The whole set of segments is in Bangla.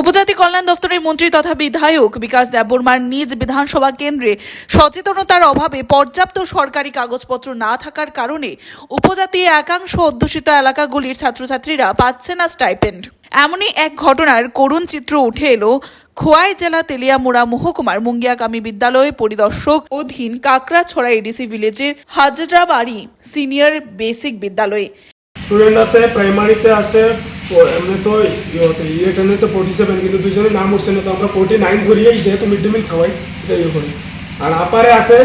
উপজাতি কল্যাণ দপ্তরের মন্ত্রী তথা বিধায়ক বিকাশ দেববর্মার নিজ বিধানসভা কেন্দ্রে সচেতনতার অভাবে পর্যাপ্ত সরকারি কাগজপত্র না থাকার কারণে উপজাতি একাংশ অধ্যুষিত এলাকাগুলির ছাত্রছাত্রীরা পাচ্ছে না স্টাইপেন্ড। এমনই এক ঘটনার করুণ চিত্র উঠে এলো খোয়াই জেলা তেলিয়ামুড়া মহকুমার মুঙ্গিয়াকামী বিদ্যালয় পরিদর্শক অধীন কাকড়াছড়া এডিসি ভিলেজের হাজরাবাড়ি সিনিয়র বেসিক বিদ্যালয়ে। স্টুডেন্ট আছে প্রাইমারিতে আছে এমনি তো ইয়ে টেন্ডেন্সে ফোর্টি সেভেন কিন্তু দুজনের নাম উঠছে না তো আমরা ফোর্টি নাইন ধরিয়েই যেহেতু মিড ডে মিল খাওয়াই এটা ইয়ে করি। আর আপারে আছে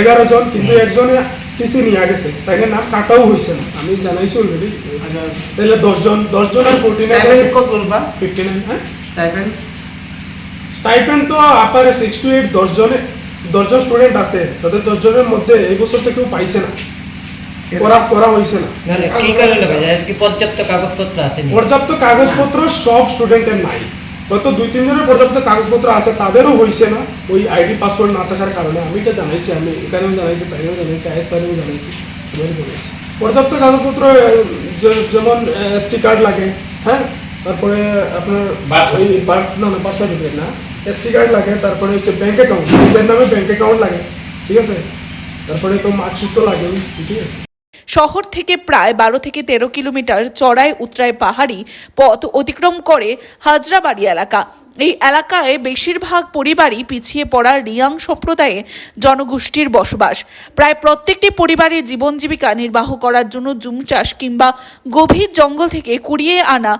এগারো জন কিন্তু একজনে টিসি নিয়ে গেছে তাই নাম কাটাও হয়েছে না। আমি জানাইছি অলরেডি তাহলে দশজন দশজন আর ফোর্টি নাইন ফিফটি নাইন হ্যাঁ? টাইপেন্ড স্টাইপেন্ড তো আপারে সিক্স টু এইট দশজনে দশজন স্টুডেন্ট আছে। তাদের দশজনের মধ্যে এই বছর তো কেউ পাইছে না। করা করা হয়েছে না। না না কি কারণে ভাই কি পর্যাপ্ত কাগজপত্র আছে পর্যাপ্ত কাগজপত্র সব স্টুডেন্টের নাই। হয়তো দুই তিনজনের পর্যাপ্ত কাগজপত্র আছে তাদেরও হয়েছে না। ওই আইডি পাসওয়ার্ড না থাকার কারণে আমি এটা জানাইছি আমি এখানেও জানাইছি তাইও জানাইছি আইএস স্যারেও জানাইছি জানাইছি। পর্যাপ্ত কাগজপত্র যেমন এসটি কার্ড লাগে হ্যাঁ? তারপরে আপনার ওই বার্থ না না বার্থ সার্টিফিকেট না। এসটি কার্ড লাগে তারপরে হচ্ছে ব্যাংক অ্যাকাউন্ট নিজের নামে ব্যাংক অ্যাকাউন্ট লাগে ঠিক আছে? তারপরে তো মার্কশিট তো লাগেই ঠিক আছে? শহর থেকে প্রায় বারো থেকে তেরো কিলোমিটার চড়াই উতরায় পাহাড়ি পথ অতিক্রম করে হাজরাবাড়ি এলাকা। এই এলাকায় বেশিরভাগ পরিবারই পিছিয়ে পড়া রিয়াং সম্প্রদায়ের জনগোষ্ঠীর বসবাস। প্রায় প্রত্যেকটি পরিবারের জীবন জীবিকা নির্বাহ করার জন্য জুম চাষ কিংবা গভীর জঙ্গল থেকে কুড়িয়ে আনা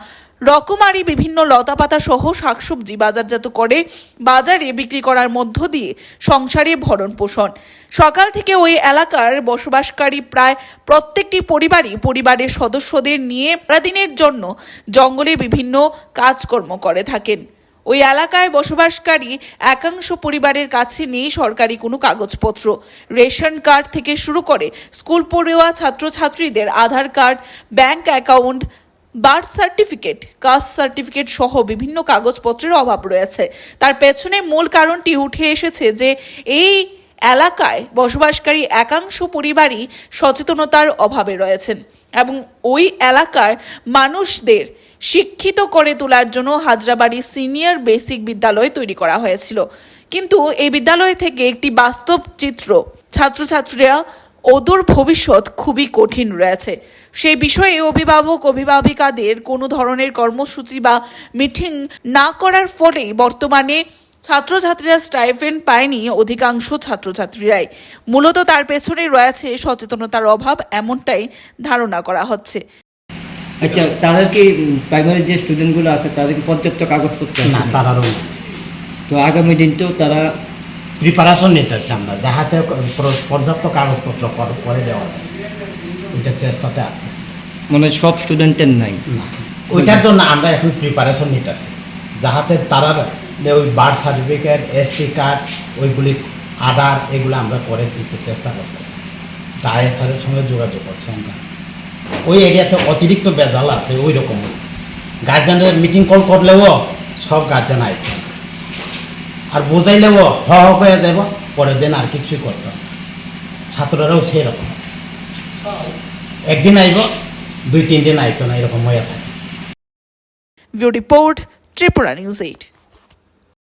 রকমারি বিভিন্ন লতাপাতা সহ শাকসবজি বাজারজাত করে, বাজারে বিক্রি করার মধ্য দিয়ে সংসারে ভরণ পোষণ। সকাল থেকে ওই এলাকার বসবাসকারী প্রায় প্রত্যেকটি পরিবারই পরিবারের সদস্যদের নিয়ে সারাদিনের জন্য জঙ্গলে বিভিন্ন কাজকর্ম করে থাকেন। ওই এলাকায় বসবাসকারী একাংশ পরিবারের কাছে নেই সরকারি কোনো কাগজপত্র। রেশন কার্ড থেকে শুরু করে স্কুল পড়ুয়া ছাত্রছাত্রীদের Aadhaar card, bank account birth certificate, caste certificate সহ বিভিন্ন কাগজপত্রের অভাব রয়েছে। তার পেছনে মূল কারণটি উঠে এসেছে যে, এই এলাকায় বসবাসকারী একাংশ পরিবারই সচেতনতার অভাবে রয়েছেন এবং ওই এলাকার মানুষদের শিক্ষিত করে তোলার জন্য হাজরাবাড়ি সিনিয়র বেসিক বিদ্যালয় তৈরি করা হয়েছিল। কিন্তু এই বিদ্যালয় থেকে একটি বাস্তব চিত্র ছাত্রছাত্রীরা ওদূর ভবিষ্যৎ খুবই কঠিন রয়েছে। সেই বিষয়ে অভিভাবক অভিভাবিকাদের কোনো ধরনের কর্মসূচি বা মিটিং না করার ফলে বর্তমানে ছাত্রছাত্রীরা স্টাইফেন্ড পায়নি অধিকাংশ ছাত্রছাত্রীরাই। মূলত তার পেছনে রয়েছে সচেতনতার অভাব এমনটাই ধারণা করা হচ্ছে। আচ্ছা তাদের কি প্রাইমারি যে স্টুডেন্টগুলো আছে তাদের কি পর্যাপ্ত কাগজপত্র না তারারও তো আগামী দিন তো তারা প্রিপারেশন নিতেছি আমরা যাহাতে পর্যাপ্ত কাগজপত্র করে দেওয়া যায়। ওইটা চেষ্টাতে আছে। মানে সব স্টুডেন্টের নাই। ওইটার জন্য আমরা এখন প্রিপারেশন নিতেছি। যাহাতে তারা ওই বার্থ সার্টিফিকেট এসটি কার্ড ওইগুলি আধার এগুলো আমরা করে দিতে চেষ্টা করতেছি। তা আইএসআরের সঙ্গে যোগাযোগ করছি আমরা। ওই এরিয়াতে অতিরিক্ত বেজাল আছে ওই রকম গার্জেনের মিটিং কল করলেও সব গার্জেন আইতে আর বোঝাইলেও হ হ হয়ে যাব পরের দিন আর কিছুই করতে হবে ছাত্ররাও সেই রকম একদিন আইব, দুই, তিন দিন আইতো না, এরকম হয়ে থাকে। View report Tripura news eight.